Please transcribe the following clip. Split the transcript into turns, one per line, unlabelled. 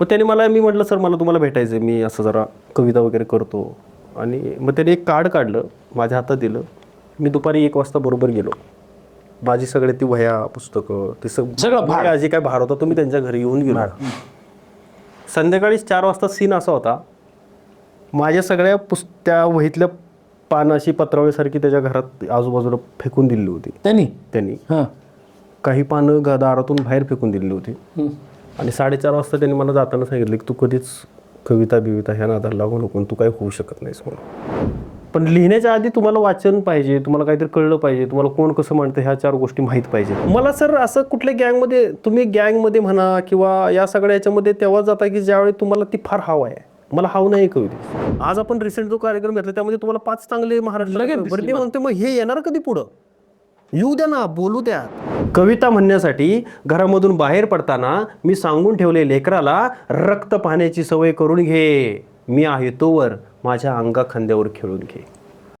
पण त्याने मला मी म्हटलं सर मला तुम्हाला भेटायचं आहे मी असं जरा कविता वगैरे करतो. आणि मग त्याने एक कार्ड काढलं माझ्या हातात दिलं. मी दुपारी एक वाजता बरोबर गेलो. माझी सगळे ती वह्या पुस्तकं ते सग-
सगळं.
जे काय भार होता तो मी त्यांच्या घरी येऊन गेलो. संध्याकाळी चार वाजता सीन असा होता. माझ्या सगळ्या पुस्त त्या वहीतल्या पानं अशी पत्रावळीसारखी त्याच्या घरात आजूबाजूला फेकून दिली होती.
त्यांनी?
त्यांनी.
हां.
काही पानं दारातून बाहेर फेकून दिली होती. आणि साडेचार वाजता त्यांनी मला जाताना सांगितलं की तू कधीच कविता बिविता ह्या नादाला लागू नको तू काही होऊ शकत नाहीस म्हणून. पण लिहिण्याच्या आधी तुम्हाला वाचन पाहिजे तुम्हाला काहीतरी कळलं पाहिजे तुम्हाला कोण कसं म्हणतं ह्या चार गोष्टी माहीत पाहिजे मला सर असं कुठल्या गँगमध्ये तुम्ही गँगमध्ये म्हणा किंवा या सगळ्या याच्यामध्ये तेव्हा जाता की ज्यावेळी तुम्हाला ती फार हाव आहे. मला हाव नाही कविता. आज आपण रिसेंट जो कार्यक्रम घेतला त्यामध्ये तुम्हाला पाच चांगले महाराष्ट्र म्हणते मग हे येणार कधी पुढं? येऊ द्या ना बोलू द्या. कविता म्हणण्यासाठी घरामधून बाहेर पडताना मी सांगून ठेवले लेकराला रक्त पाहण्याची सवय करून घे. मी आहे तोवर. माझ्या अंगा खांद्यावर खेळून घे.